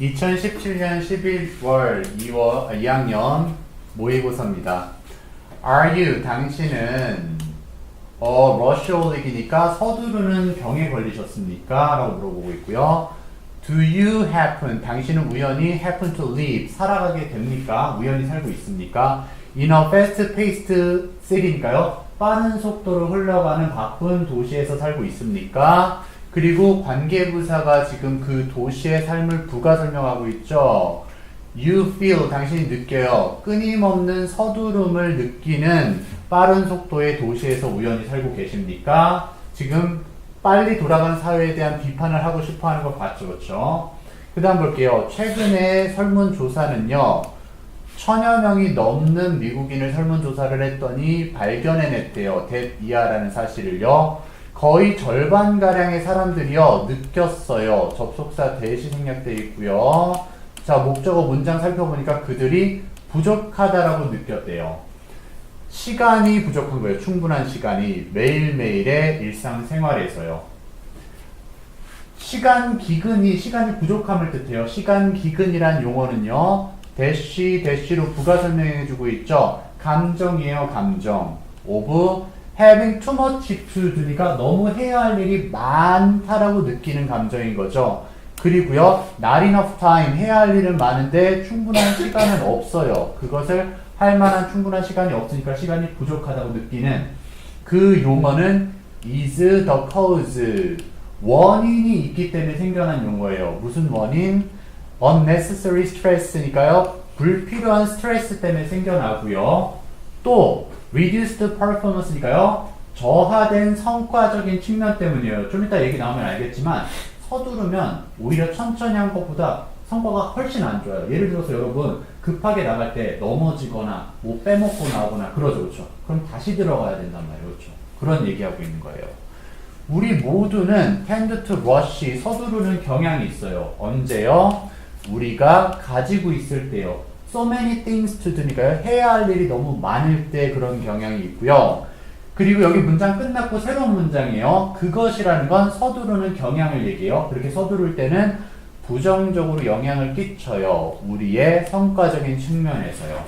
2017년 11월 2월, 2학년 모의고사입니다. Are you, 당신은 어, 러시아 올릭이니까 서두르는 병에 걸리셨습니까? 라고 물어보고 있고요. Do you happen, 당신은 우연히 happen to live, 살아가게 됩니까? 우연히 살고 있습니까? In a fast-paced city니까요. 빠른 속도로 흘러가는 바쁜 도시에서 살고 있습니까? 그리고 관계부사가 지금 그 도시의 삶을 부가 설명하고 있죠. You feel, 당신이 느껴요. 끊임없는 서두름을 느끼는 빠른 속도의 도시에서 우연히 살고 계십니까? 지금 빨리 돌아가는 사회에 대한 비판을 하고 싶어 하는 것 같죠, 그렇죠? 그 다음 볼게요. 최근에 설문조사는요, 천여 명이 넘는 미국인을 설문조사를 했더니 발견해냈대요. 대 이하라는 사실을요. 거의 절반 가량의 사람들이요, 느꼈어요. 접속사 대시 생략돼 있고요. 자, 목적어 문장 살펴보니까 그들이 부족하다라고 느꼈대요. 시간이 부족한 거예요. 충분한 시간이 매일매일의 일상생활에서요. 시간 기근이 시간이 부족함을 뜻해요. 시간 기근이란 용어는요. 대시 대시로 부가 설명해 주고 있죠. 감정이에요, 감정. of having too much to do니까 너무 해야 할 일이 많다라고 느끼는 감정인 거죠. 그리고요, not enough time 해야 할 일은 많은데 충분한 시간은 없어요. 그것을 할 만한 충분한 시간이 없으니까 시간이 부족하다고 느끼는 그 용어는 is the cause 원인이 있기 때문에 생겨난 용어예요. 무슨 원인? unnecessary stress니까요. 불필요한 스트레스 때문에 생겨나고요. 또 reduced performance니까요. 저하된 성과적인 측면 때문이에요. 좀 이따 얘기 나오면 알겠지만 서두르면 오히려 천천히 한 것보다 성과가 훨씬 안 좋아요. 예를 들어서 여러분 급하게 나갈 때 넘어지거나 뭐 빼먹고 나오거나 그러죠, 그렇죠? 그럼 다시 들어가야 된단 말이에요, 그렇죠? 그런 얘기하고 있는 거예요. 우리 모두는 tend to rush 서두르는 경향이 있어요. 언제요? 우리가 가지고 있을 때요. So many things to do니까요. 해야 할 일이 너무 많을 때 그런 경향이 있고요. 그리고 여기 문장 끝났고 새로운 문장이에요. 그것이라는 건 서두르는 경향을 얘기해요. 그렇게 서두를 때는 부정적으로 영향을 끼쳐요. 우리의 성과적인 측면에서요.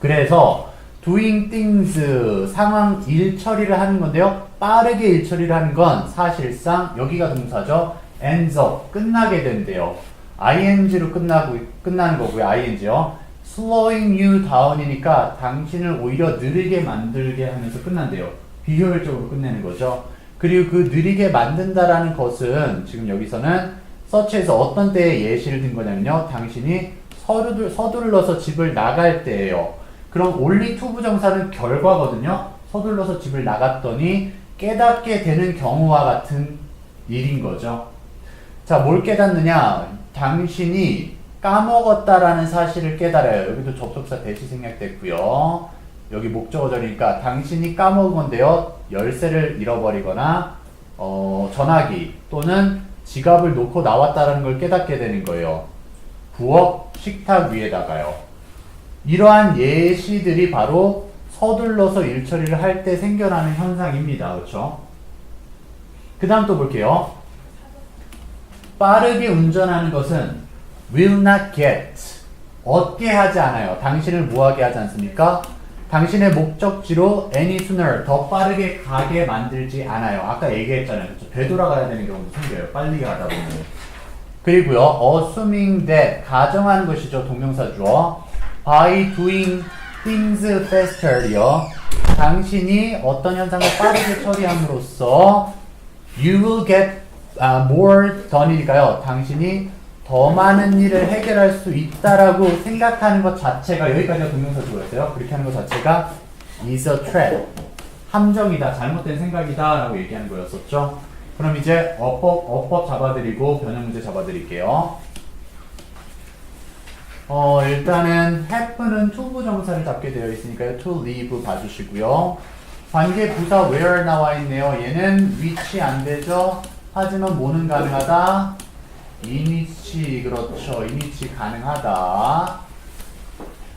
그래서 doing things 상황 일 처리를 하는 건데요. 빠르게 일 처리를 하는 건 사실상 여기가 동사죠. ends up 끝나게 된대요. Ing로 끝나고 끝나는 거고요. ing요. slowing you down이니까 당신을 오히려 느리게 만들게 하면서 끝난대요. 비효율적으로 끝내는 거죠. 그리고 그 느리게 만든다라는 것은 지금 여기서는 서치에서 어떤 때에 예시를 든 거냐면요. 당신이 서두를, 서둘러서 집을 나갈 때예요. 그럼 only to 부정사는 결과거든요. 서둘러서 집을 나갔더니 깨닫게 되는 경우와 같은 일인 거죠. 자, 뭘 깨닫느냐? 당신이 까먹었다라는 사실을 깨달아요. 여기도 접속사 대시 생략됐고요. 여기 목적어절이니까 당신이 까먹은 건데요. 열쇠를 잃어버리거나 어, 전화기 또는 지갑을 놓고 나왔다라는 걸 깨닫게 되는 거예요. 부엌, 식탁 위에다가요. 이러한 예시들이 바로 서둘러서 일 처리를 할 때 생겨나는 현상입니다. 그렇죠? 그 다음 또 볼게요. 빠르게 운전하는 것은 will not get 얻게 하지 않아요. 당신을 뭐하게 하지 않습니까? 당신의 목적지로 any sooner 더 빠르게 가게 만들지 않아요. 아까 얘기했잖아요. 그렇죠? 되돌아가야 되는 경우도 생겨요. 빨리 가다 보면. 그리고요, assuming that 가정하는 것이죠. 동명사 주어. by doing things faster요. 당신이 어떤 현상을 빠르게 처리함으로써 you will get uh, more done이니까요. 당신이 더 많은 일을 해결할 수 있다라고 생각하는 것 자체가 여기까지가 동명사 주어였어요. 그렇게 하는 것 자체가 is a trap. 함정이다, 잘못된 생각이다라고 얘기하는 거였었죠. 그럼 이제 어법, 어법 잡아드리고 변형 문제 잡아드릴게요. 어, 일단은 happen은 to 부정사를 잡게 되어 있으니까요. to leave 봐주시고요. 관계 부사 where 나와 있네요. 얘는 which 안 되죠. 하지만 뭐는 가능하다. 이니치 그렇죠. 이니치 가능하다.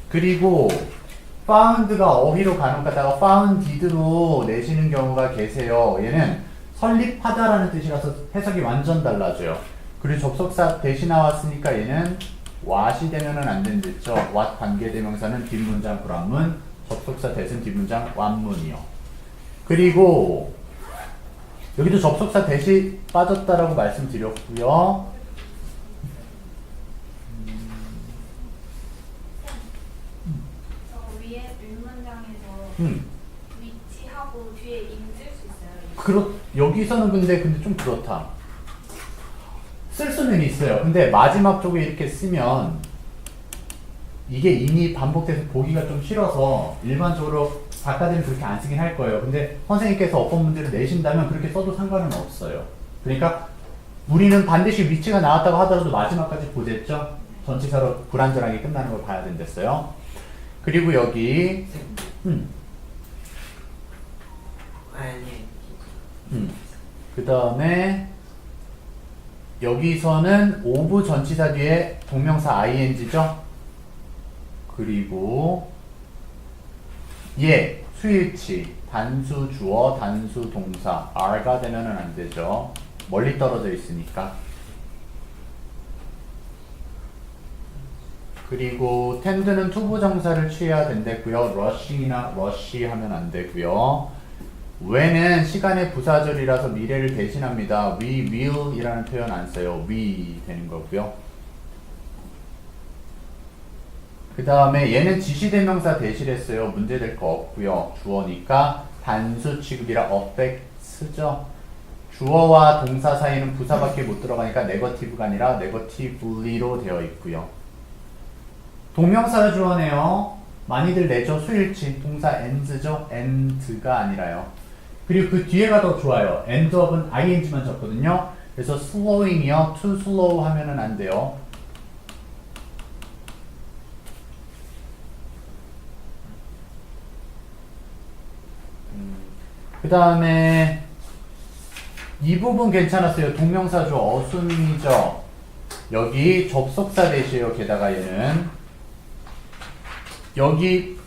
그리고 found가 어휘로 간혹가다가 founded로 내시는 경우가 계세요. 얘는 설립하다라는 뜻이라서 해석이 완전 달라져요. 그리고 접속사 대시 나왔으니까 얘는 what이 되면은 안 된댔죠. what 관계대명사는 뒷문장 불합문, 접속사 대신 뒷문장 완문이요. 그리고 여기도 접속사 대시 빠졌다라고 말씀드렸고요. 음, 위치하고 뒤에 임쓸수 있어요. 그렇 여기서는 근데 근데 좀 그렇다. 쓸 수는 있어요. 근데 마지막 쪽에 이렇게 쓰면 이게 인이 반복돼서 보기가 좀 싫어서 일반적으로 작가들은 그렇게 안 쓰긴 할 거예요. 근데 선생님께서 어떤 문제를 내신다면 그렇게 써도 상관은 없어요. 그러니까 우리는 반드시 위치가 나왔다고 하더라도 마지막까지 보겠죠. 전치사로 불안전하게 끝나는 걸 봐야 된댔어요. 그리고 여기 음, 음. 그 다음에 여기서는 오브 전치사 뒤에 동명사 ing죠. 그리고 예 수일치 단수 주어 단수 동사 r가 되면은 안 되죠. 멀리 떨어져 있으니까. 그리고 텐드는 투부정사를 취해야 된다고요. rushing이나 rush 하면 안 되고요. when은 시간의 부사절이라서 미래를 대신합니다. we will 이라는 표현 안 써요. we 되는 거고요. 그 다음에 얘는 지시대명사 대신했어요. 문제될 거 없고요. 주어니까 단수 취급이라 affects죠. 주어와 동사 사이는 부사밖에 못 들어가니까 네거티브가 아니라 네거티브리로 되어 있고요. 동명사를 주어네요. 많이들 내죠. 수일치 동사 ends죠. end가 아니라요. 그리고 그 뒤에가 더 좋아요. end of은 ing만 적거든요. 그래서 slowing이요. too slow 하면은 안 돼요. 그 다음에 이 부분 괜찮았어요. 동명사죠. 어순이죠. 여기 접속사 대시에요. 게다가 얘는 여기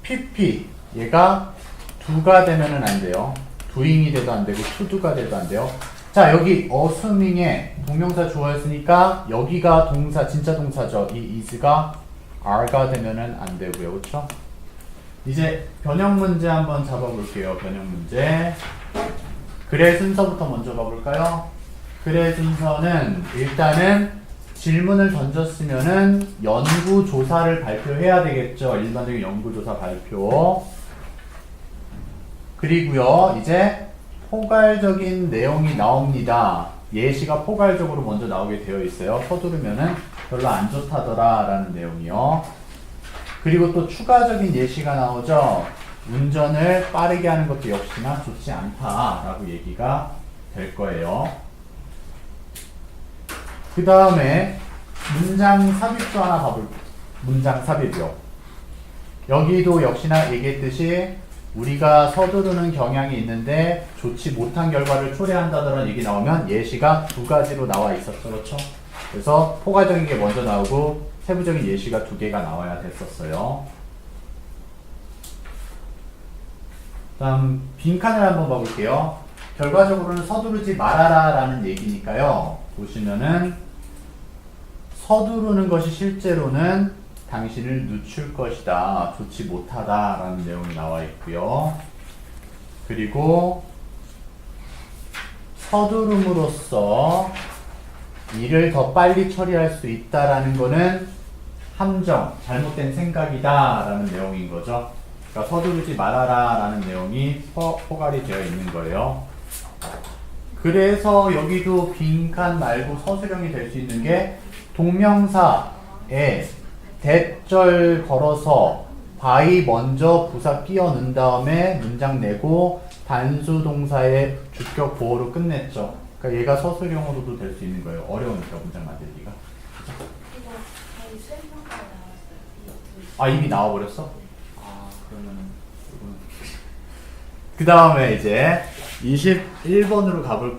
pp 얘가 두가 되면은 안 돼요. doing이 돼도 안 되고 to도가 돼도 안 돼요. 자 여기 assuming에 동명사 주어였으니까 여기가 동사 진짜 동사죠. 이 is가 are가 되면은 안 되고요. 그렇죠? 이제 변형 문제 한번 잡아볼게요. 변형 문제. 글의 순서부터 먼저 봐볼까요? 글의 순서는 일단은 질문을 던졌으면은 연구조사를 발표해야 되겠죠. 일반적인 연구조사 발표. 그리고요, 이제 포괄적인 내용이 나옵니다. 예시가 포괄적으로 먼저 나오게 되어 있어요. 서두르면은 별로 안 좋다더라 라는 내용이요. 그리고 또 추가적인 예시가 나오죠. 운전을 빠르게 하는 것도 역시나 좋지 않다라고 얘기가 될 거예요. 그 다음에 문장 삽입도 하나 봐볼게요. 문장 삽입이요. 여기도 역시나 얘기했듯이 우리가 서두르는 경향이 있는데 좋지 못한 결과를 초래한다더라는 얘기 나오면 예시가 두 가지로 나와 있었죠. 그렇죠? 그래서 포괄적인 게 먼저 나오고 세부적인 예시가 두 개가 나와야 됐었어요. 다음 빈칸을 한번 봐볼게요. 결과적으로는 서두르지 말아라 라는 얘기니까요. 보시면은 서두르는 것이 실제로는 당신을 늦출 것이다. 좋지 못하다 라는 내용이 나와 있고요. 그리고 서두름으로써 일을 더 빨리 처리할 수 있다라는 거는 함정, 잘못된 생각이다라는 내용인 거죠. 그러니까 서두르지 말아라라는 내용이 포, 포괄이 되어 있는 거예요. 그래서 여기도 빈칸 말고 서술형이 될 수 있는 게 동명사에 대절 걸어서 바이 먼저 부사 끼워 넣은 다음에 문장 내고 단수 동사의 주격 보호로 끝냈죠. 그러니까 얘가 서술형으로도 될 수 있는 거예요. 어려우니까 문장 만들기가. 아 이미 나와버렸어? 아 그러면은 그 다음에 이제 21번으로 가볼게요.